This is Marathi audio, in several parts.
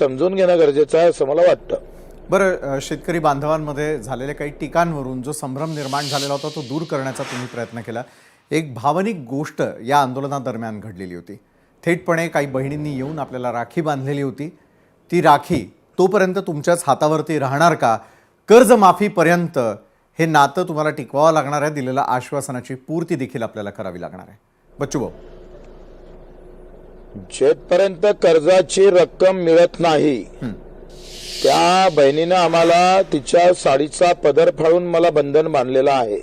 समजून घेणं गरजेचं आहे असं मला वाटतं. बरं शेतकरी बांधवांमध्ये झालेल्या काही टीकांवरून जो संभ्रम निर्माण झालेला होता तो दूर करण्याचा तुम्ही प्रयत्न केला. एक भावनिक गोष्ट या आंदोलनादरम्यान घडलेली होती. थेटपणे काही बहिणींनी येऊन आपल्याला राखी बांधलेली होती. ती राखी तोपर्यंत तुमच्याच हातावरती राहणार का? कर्जमाफीपर्यंत हे नातं तुम्हाला टिकवावं लागणार आहे दिलेल्या आश्वासनाची पूर्ती देखील आपल्याला करावी लागणार आहे. बच्चू भाऊ जेथपर्यंत कर्जाची रक्कम मिळत नाही त्या बहिणीनं आम्हाला तिच्या साडीचा पदर फाडून मला बंधन बांधलेलं आहे.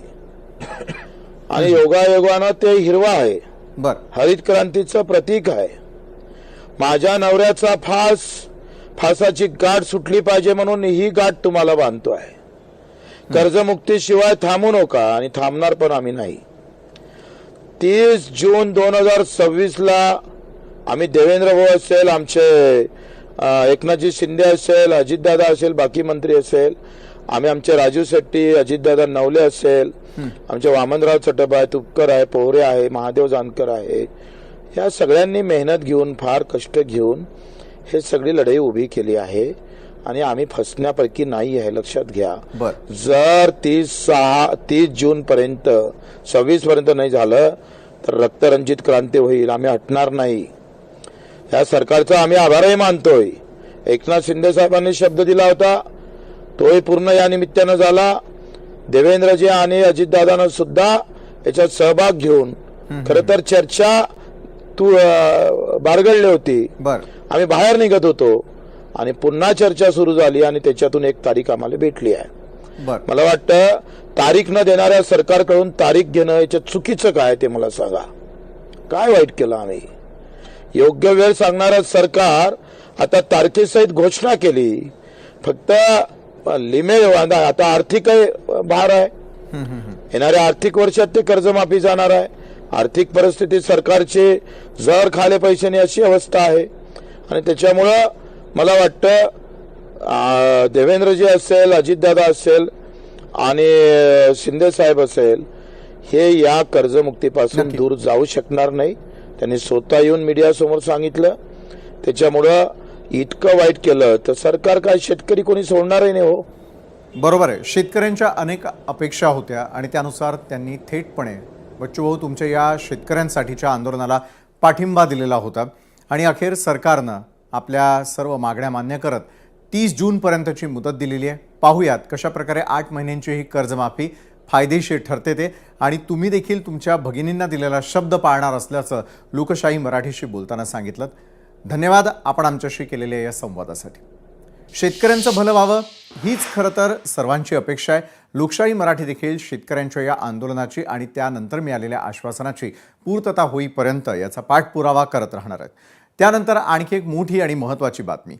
आणि योगायोगानं ते हिरवा आहे. बरं. हरित क्रांतीचं प्रतीक आहे. माझ्या नवऱ्याचा फास फासाची गाठ सुटली पाहिजे म्हणून ही गाठ तुम्हाला बांधतोय. कर्जमुक्तीशिवाय थांबू नका आणि थांबणार पण आम्ही नाही. तीस जून दोन हजार सव्वीस ला आम्ही देवेंद्र भाऊ असेल आमचे एकनाथजी शिंदे असेल अजितदादा असेल बाकी मंत्री असेल. आम्ही आमचे राजू शेट्टी अजितदादा नवले असेल. आमचे वामनराव चटप आहे तुपकर आहे पोहरे आहे महादेव जानकर आहे. या सगळ्यांनी मेहनत घेऊन फार कष्ट घेऊन हे सगळी लढाई उभी केली आहे. आणि आम्ही फसण्यापैकी नाही आहे लक्षात घ्या. जर तीस सहा तीस जून पर्यंत सव्वीस पर्यंत नाही झालं तर रक्तरंजित क्रांती होईल. आम्ही हटणार नाही. या सरकारचा आम्ही आभारही मानतोय. एकनाथ शिंदे साहेबांनी शब्द दिला होता तोही पूर्ण या निमित्तानं झाला. देवेंद्रजी आणि अजितदादानं सुद्धा याच्यात सहभाग घेऊन खर तर चर्चा तू अं, बारगळली होती. बरं. आम्ही बाहेर निघत होतो आणि पुन्हा चर्चा सुरू झाली आणि त्याच्यातून एक तारीख आम्हाला भेटली आहे. मला वाटतं तारीख न देणाऱ्या सरकारकडून तारीख घेणं याच्यात चुकीचं काय ते मला सांगा. काय वाईट केलं आम्ही? योग्य वेळ सांगणारं सरकार आता तारखेसहित घोषणा केली. फक्त लिमे आता आर्थिक भार आहे. येणाऱ्या आर्थिक वर्षात ते कर्जमाफी जाणार आहे. आर्थिक परिस्थिती सरकारची जर खाले पैसे नाही अशी अवस्था आहे. आणि त्याच्यामुळं मला वाटतं देवेंद्रजी असेल अजितदादा असेल आणि शिंदे साहेब असेल हे या कर्जमुक्तीपासून दूर जाऊ शकणार नाही. त्यांनी स्वतः येऊन मीडियासमोर सांगितलं. त्याच्यामुळं इतकं वाईट केलं. तर सरकार काय शेतकरी कोणी सोडणारही नाही हो. बरोबर आहे. शेतकऱ्यांच्या अनेक अपेक्षा होत्या आणि त्यानुसार त्यांनी थेटपणे बच्चूभाऊ तुमच्या या शेतकऱ्यांसाठीच्या आंदोलनाला पाठिंबा दिलेला होता. आणि अखेर सरकारनं आपल्या सर्व मागण्या मान्य करत तीस जूनपर्यंतची मुदत दिलेली आहे. पाहूयात कशा प्रकारे आठ महिन्यांची ही कर्जमाफी फायदेशीर ठरते ते. आणि तुम्ही देखील तुमच्या भगिनींना दिलेला शब्द पाळणार असल्याचं लोकशाही मराठीशी बोलताना सांगितलं. धन्यवाद आपण आमच्याशी केलेल्या या संवादासाठी. शेतकऱ्यांचं भलं व्हावं हीच खरं तर सर्वांची अपेक्षा आहे. लोकशाही मराठी देखील शेतकऱ्यांच्या या आंदोलनाची आणि त्यानंतर मिळालेल्या आश्वासनाची पूर्तता होईपर्यंत याचा पाठपुरावा करत राहणार आहेत. त्यानंतर आणखी एक मोठी आणि महत्त्वाची बातमी.